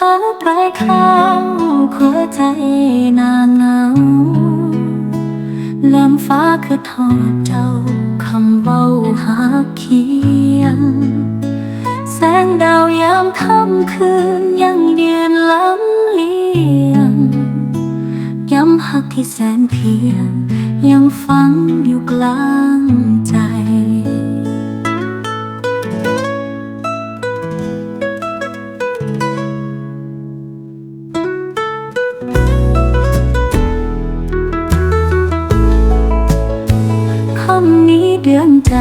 พัดไปเข้าหัวใจนางเหงาลมฟ้าคือทอดเจ้าคำเบาหาเคียง แสงดาวยามค่ำคืนยังยืนล้ำเลียง ย้ำหักที่แสนเพียง ยังฝังอยู่กลางใจ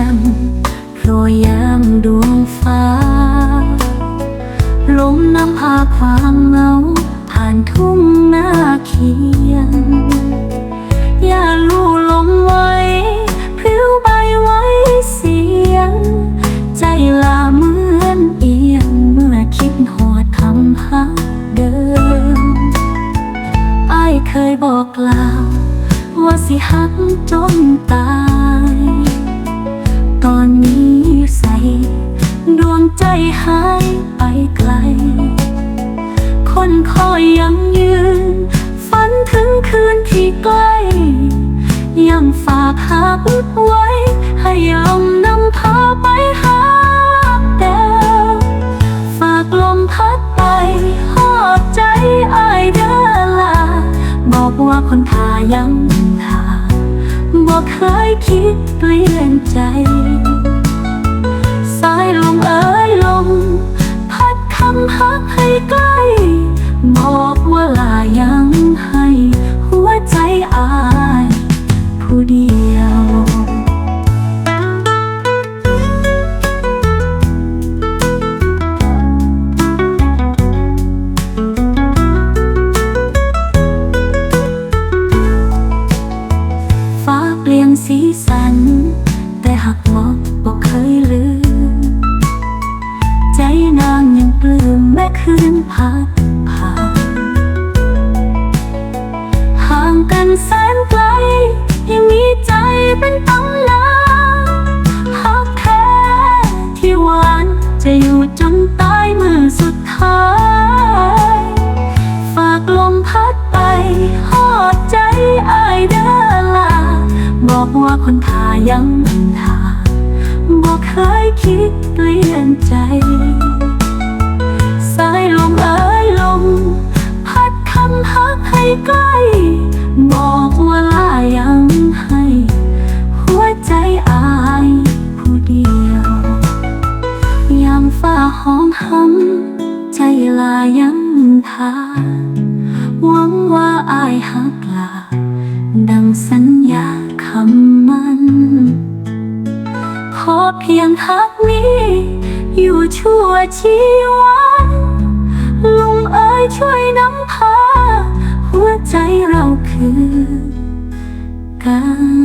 ดือนจำโรยยามดวงฟ้า ลมนำพาความเหงาผ่านทุ่งนาเขียนอย่าลู่ลมไว้พริ้วใบไว้เสียง ใจลาเหมือนเอียงเมื่อคิดหอดคำพักเดิมไอ้เคยบอกกล่าว ว่าสิหักจนตาย หายไปไกล คนคอยยังยืน ฝันถึงคืนที่ใกล้ ยังฝากหากไว้ ให้ลมนำพาไปหาแดวฝากลมพัดไปหอดใจอายเดอลา บอกว่าคนทายังทาบอกเคยคิดเปลี่ยนใจ หักให้ใกล้บอกว่าลายังให้หัวใจอาย ผู้เดียวฟ้าเปลี่ยนสีสัน แต่หักบอกบอกเคยลืม แม้คืนพัดผ่านห่างกันแสนไกล ยังมีใจเป็นตำนาหักแท้ที่หวานจะอยู่จนตายมือสุดท้าย ฝากลมพัดไปหอดใจอายเด้อลา บอกว่าคนทายังทาบอกเคยคิดเปลี่ยนใจ ลายังทาหวังว่าอายหักลา ดังสัญญาคำมัน ขอเพียงหักนี้ อยู่ชั่วชีวันลุงเอ๋ยช่วยนำพา หัวใจเราคือกัน